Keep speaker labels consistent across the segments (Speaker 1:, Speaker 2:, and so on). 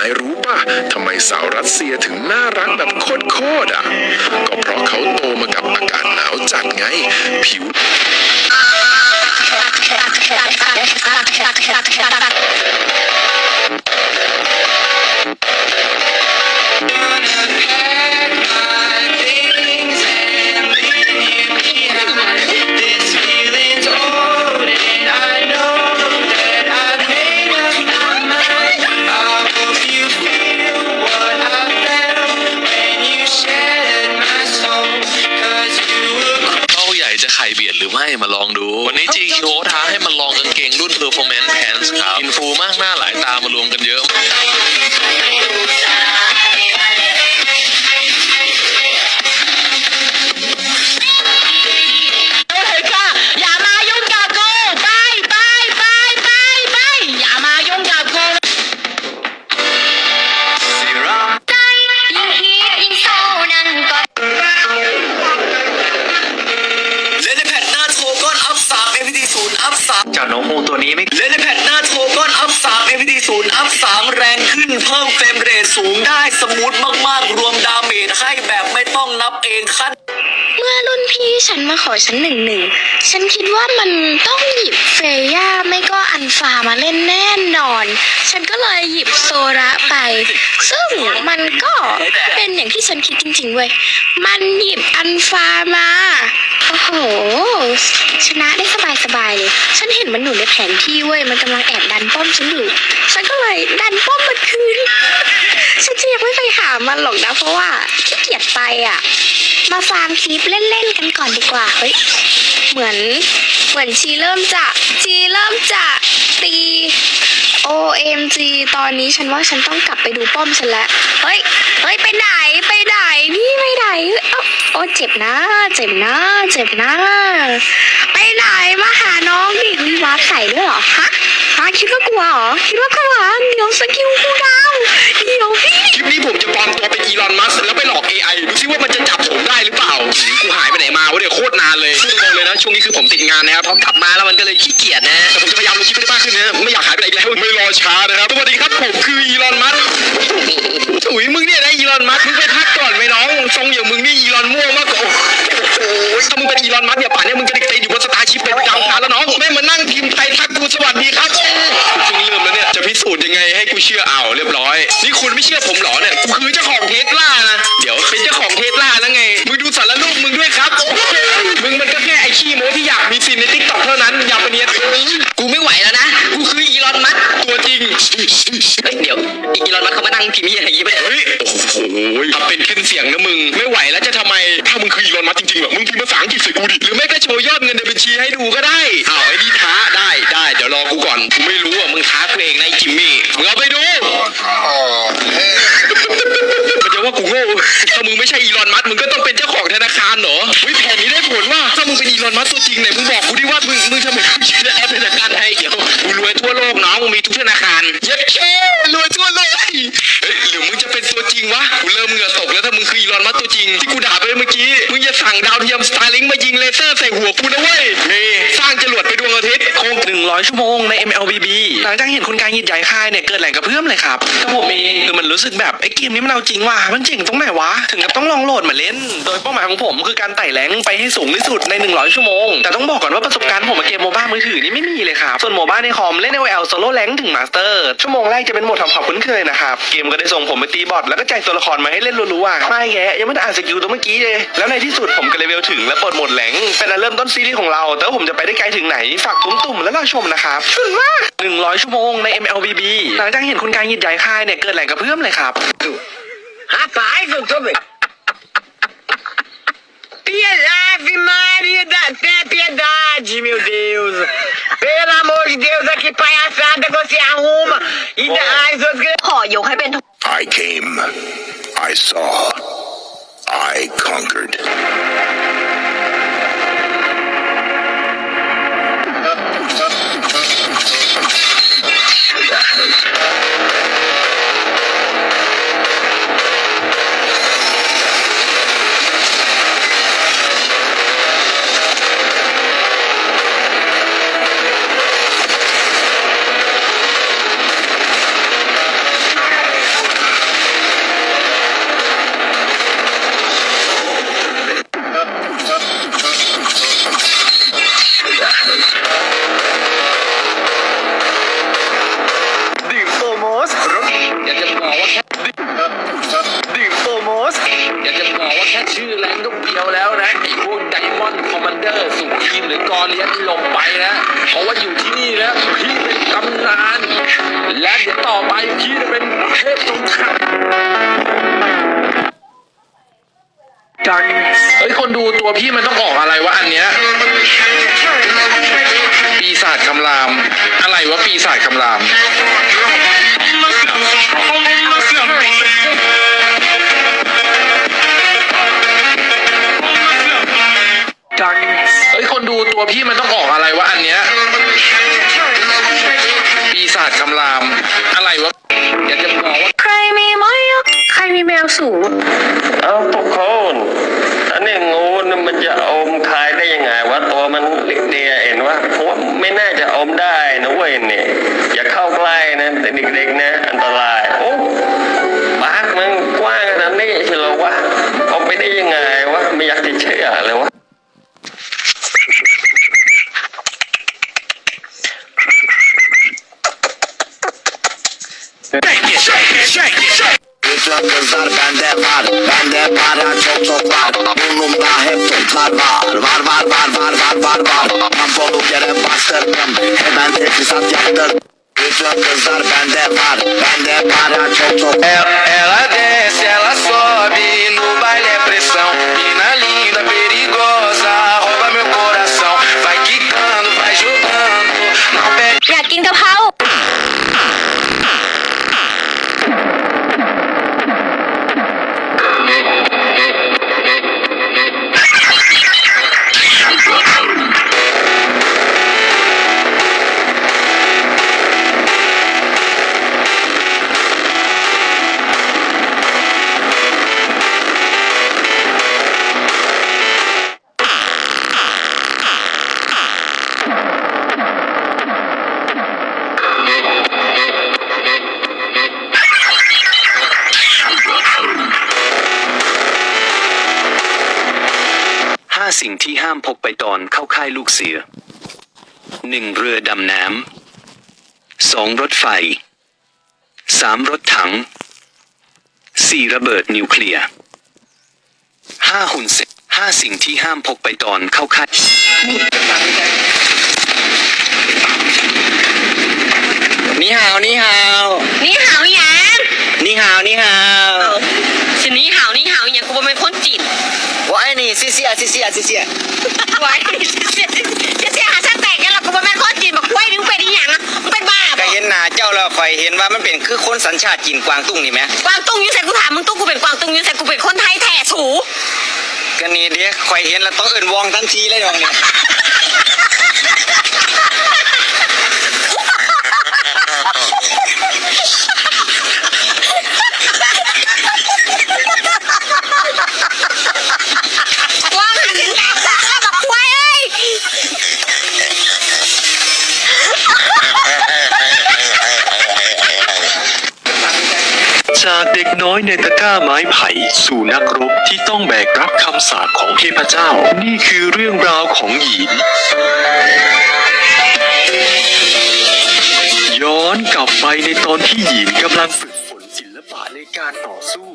Speaker 1: ายรู้ป่ะทำไมสาวรัสเซียถึงน่ารักแบบโคตรๆอะ ก็เพราะเขาโตมากับอากาศหนาวจัดไง ผิวา
Speaker 2: ใหญ่จะไข่เบียดหรือไม่มาลองดู วันนี้ GQ ท้าใสู
Speaker 3: งได้สมูทมากๆ รวมดาเมจให้แบบไม่ต้องนับเองขั้น
Speaker 4: เมื่อรุ่นพี่ฉันมาขอฉันหนึ่งหนึ่ง ฉันคิดว่ามันต้องหยิบเฟย่าไม่ก็อันฟามาเล่นแน่นอน ฉันก็เลยหยิบโซระไป ซึ่งมันก็เป็นอย่างที่ฉันคิดจริงๆเว้ย มันหยิบอันฟามา ชนะได้สบายๆเลย ฉันเห็นมันอยู่ในแผนที่เว้ย มันกำลังแอบดันป้อมฉันอยู่ ฉันก็เลยดันป้อมมันคืน ฉันจะยังไม่ไปหามันหรอกนะ เพราะว่าขี้เกียจไปอะ มาฟาร์มคลิปเล่นๆกันก่อนดีกว่า เฮ้ย เหมือน เหมือนชีเริ่มจะ ชีเริ่มจะตี OMG ตอนนี้ฉันว่าฉันต้องกลับไปดูป้อมฉันแล้วเฮ้ย เฮ้ย ไปไหน ไปไหน นี่ไปไหนเอ้าโอ้เจ็บนะ เจ็บนะ เจ็บนะ ไปไหน มาหาน้องดิมีวาร์ปใส่ด้วยเหรอ ฮะ ฮะ คิดว่ากลัวเหรอ คิดว่ากลัวเดี๋ยวสกิลคูดาวเดี๋ยวพี่
Speaker 1: คลิปนี้ผมจะปลอมตัวเป็นอีลอนมัสก์แล้วไปหลอก AI ดูซิว่ามัน จะจับผมได้หรือเปล่าหืมกูหายไปไหนมาวะเนี่ยโคตรนานเลยพูดตรงๆเลยนะช่วงนี้คือผมติดงานนะครับพอกลับมาแล้วมันก็เลยขี้เกียจนะแต่ผมจะพยายามลงคลิปให้ได้มากขึ้นนะไม่อยากหายไปไหนอีกแล้วไม่รอช้านะครับสวัสดีครับผมคืออีลอนมัสก์ถุยมึงเนี่ยนะอีลอนมัสก์มึงไปพักก่อนไหมน้องทรงอย่างมึงนี่อีลอนม่วงมากกว่าโอ้โหถ้ามึงเป็นอีลอนมัสก์เนี่ยป่านเนี้มึงจะได้ติดอยู่บนสตาร์ชิพเป็นดาวคารแล้วน้องไม่มานั่งพิมพ์ไทยทักกูสวัสดีครับเพิ่งเริ่มแล้วเนี่ยจะพิสูจน์ยังไงให้กูเชื่อเอาเรียบร้อย นี่คุณไม่เชื่อผมเหรอเนี่ยกูคือเจ้าของเทสลานะเดี๋ยวเป็นเจ้าของเทสลา ลอนมัสก์เขามานั่งพิมพ์อะไรอย่างงี้ไปเฮ้ยโอ้โหทำเป็นขึ้นเสียงนะมึง ไม่ไหวแล้วจะทำไม ถ้ามึงคืออีลอนมัสก์จริงๆเหรอมึงพิมพ์ภาษาอังกฤษใส่กูดิ หรือไม่ก็โชว์ยอดเงินในบัญชีให้ดูก็ได้อ้าวไอ้นี่ท้าได้ได้เดี๋ยวรอกูก่อนกูไม่รู้อะมึงท้ากูเองนะไอ้จิมมี่มึงเอาไปดู มันจะว่ากูโง่ถ้ามึงไม่ใช่อีลอนมัสก์มึงก็ต้องเป็นเจ้าของธนาคารเหรอเฮ้ยแผนนี้ได้ผลว่าถ้ามึงเป็นอีลอนมัสก์ตัวจริงเนี่ยมึงบอกกูดิว่ามึงมึงทำไมมึงใช้แอป เลเซอร์ใส่หัวกูนะเว้ยนี่สร้าง
Speaker 5: 100 ชั่วโมงใน MLBB หลังจากเห็นคนณกายหยิดใหญ่ค่ายเนี่ยเกิดแหล่งกระเพื่อมเลยครับกับผมเองคือมันรู้สึกแบบไอ้เกมนี้มันเอาจริงว่ะมันจริงตรงไหนวะ ถึงกับต้องลองโหลดมาเล่น โดยเป้าหมายของผมคือการไต่แรงไปให้สูงที่สุดใน 100 ชั่วโมง แต่ต้องบอกก่อนว่าประสบการณ์ผมกับเกมโมบ้ามือถือนี่ไม่มีเลยครับส่วนโมบ้าในคอมเล่นแอลโซโล่แรงถึงมาสเตอร์ชั่วโมงแรกจะเป็นโหมดทำความคุ้นเคยนะครับเกมก็ได้ส่งผมไปตีบอทแล้วก็แจกตัวละครมาให้เล่นรัวๆไม่แย่ยังไม่ได้อ่านสกิลตัวเมื่อกี้เลยแล้วในที่สุดผมก็เลเวลถึงและปลดหมดแรงเป็นเริ่มต้นซีรีส์ของเราแต่ผมจะไปได้ไกลถึงไหนฝากตุ้มๆและรอชมนะครับชุนมาก100 ชั่วโมงใน MLBB หลังจากเห็นคุณการยิดใหญ่ค่ายเนี่ยเกิดแหล่งกระเพื่อมเลยครับ
Speaker 3: Rapaz, eu tô bem. Ave Maria da Té Piedade, meu Deus. Pelo amor de Deus, aqui palhaçada você arruma. E dá as outras
Speaker 4: ขอยกให้เป็น
Speaker 1: I came I saw I conquered
Speaker 2: Oh, my God. และเดี๋ยวต่อไปพี่จะเป็นเทพสงครามจังเฮ้ยคนดูตัวพี่มันต้องออกอะไรวะอันเนี้ย ปีศาจคำราม อะไรวะปีศาจคำรามจังเฮ้ยคนดูตัวพี่มันต้องออกอะไรวะอันเนี้ย ศาจคำราม อะไรวะอยากจะบอกว่า
Speaker 6: ใครมีมอยกใครมีแมวสูง
Speaker 7: เอาทุกคนอันนี้งูนี่มันจะอมคายได้ยังไงวะตัวมันเล็กเดียเห็นว่าผมว่าไม่น่าจะอมได้นะเว้ยเนี่ยอย่าเข้าใกล้นะแต่เด็กๆนะอันตรายโอ้ปากมันกว้างขนาดนี้เชียวเหรอวะอมไปได้ยังไงวะไม่อยากจะเชื่อเลยวะ
Speaker 8: Bütün kızlar bende var Bende para çok çok var. Burnumda hep toplar var. Var var var var var var var. Tamponu yere bastırdım Hemen teçhizat yaptırdım Bütün kızlar bende var Bende para çok çok
Speaker 9: Ela desce, ela sobe,
Speaker 10: สิ่งที่ห้ามพกไปตอนเข้าค่ายลูกเสือหนึ่งเรือดำน้ำสองรถไฟสามรถถังสี่ระเบิดนิวเคลียร์ห้าหุ่นเสร็จห้าสิ่งที่ห้ามพกไปตอนเข้าค่าย
Speaker 11: นี่ฮาว นี่ฮาว
Speaker 12: นี่หาวหยัง
Speaker 11: นี่ฮาว นี่ฮาว
Speaker 12: เสี่ยๆเสี
Speaker 11: ยซิเสียซิเสีย
Speaker 12: ไว้เสียเสียหาช่แตกันหรอกกูบ่เป็นคนจีนบอกไว้นี่มึงเป็นอีหยังอะมึงเป็นบ้า
Speaker 11: ก็
Speaker 12: บ่
Speaker 11: เห็นหน้าเจ้าแล้วคอยเห็นว่ามันเป็นคือคนสัญชาติจีนกวางตุ้งนี่ไหม
Speaker 12: กวางตุ้งอยู่ใส่กูถามมึงตุ้งกูเป็นกวางตุ้งอยู่ใส่กูเป็นคนไทยแท้สู
Speaker 11: ก็นี่เดียคอยเห็นแล้วต้องเอินวองทันทีเลยน้องนี่
Speaker 12: กวางหันแตกตาแล้วบอกไว้เอ้ย
Speaker 10: จาก เด็กน้อยในตะกร้าไม้ไผ่สู่นักรบที่ต้องแบกรับคำสาปของเทพเจ้า นี่คือเรื่องราวของหญินย้อนกลับไปในตอนที่หญินกำลังฝึกฝนศิลปะในการต่อสู้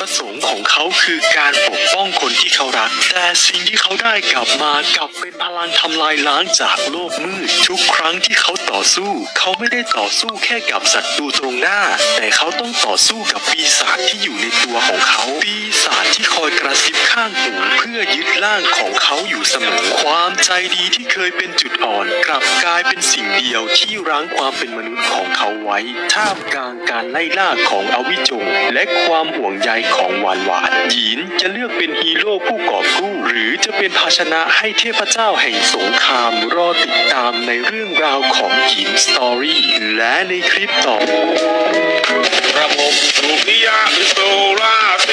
Speaker 10: ประสงค์ของเขาคือการปกป้องคนที่เขารัก แต่สิ่งที่เขาได้กลับมากลับเป็นพลังทำลายล้างจากโลกมืด ทุกครั้งที่เขาต่อสู้ เขาไม่ได้ต่อสู้แค่กับศัตรูตรงหน้า แต่เขาต้องต่อสู้กับปีศาจที่อยู่ในตัวของเขา ปีศาจที่คอยกระซิบ ข้างหูเพื่อยึดร่างของเขาอยู่เสมอ ความใจดีที่เคยเป็นจุดอ่อน กลับกลายเป็นสิ่งเดียวที่รั้งความเป็นมนุษย์ของเขาไว้ ท่ามกลางการไล่ล่าของอวิจง และความห่วงใยของหวานหวานหยินจะเลือกเป็นฮีโร่ผู้กอบกู้ หรือจะเป็นภาชนะให้เทพเจ้าแห่งสงครามรอติดตามในเรื่องราวของหยินสตอรี่และในคลิปต่อ
Speaker 13: ระบบสุริยะโซลาร์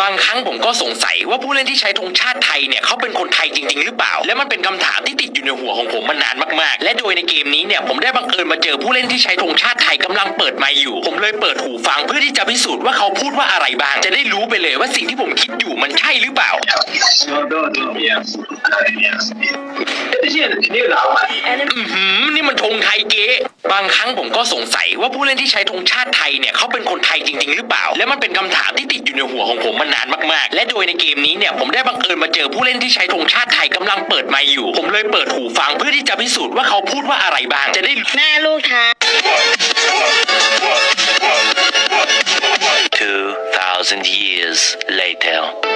Speaker 9: บางครั้งผมก็สงสัยว่าผู้เล่นที่ใช้ธงชาติไทยเนี่ยเขาเป็นคนไทยจริง ๆ หรือเปล่า และมันเป็นคำถามที่ติดอยู่ในหัวของผมมานานมากๆ และโดยในเกมนี้เนี่ยผมได้บังเอิญมาเจอผู้เล่นที่ใช้ธงชาติไทยกำลังเปิดไมค์อยู่ ผมเลยเปิดหูฟังเพื่อที่จะพิสูจน์ว่าเขาพูดว่าอะไรบ้าง จะได้รู้ไปเลยว่าสิ่งที่ผมคิดอยู่มันใช่หรือเปล่า อื้อหือนี่มันธงไทยเก๊บางครั้งผมก็สงสัยว่าผู้เล่นที่ใช้ธงชาติไทยเนี่ยเขาเป็นคนไทยจริง ๆ หรือเปล่า และมันเป็นคำถามที่ติดอยู่ในหัวของผมมานานมากๆ และโดยในเกมนี้เนี่ยผมได้บังเอิญมาเจอผู้เล่นที่ใช้ธงชาติไทยกำลังเปิดไมค์อยู่ ผมเลยเปิดหูฟังเพื่อที่จะพิสูจน์ว่าเขาพูดว่าอะไรบ้าง จะได้
Speaker 14: แม่ลูกท้า
Speaker 6: 2,000 years later.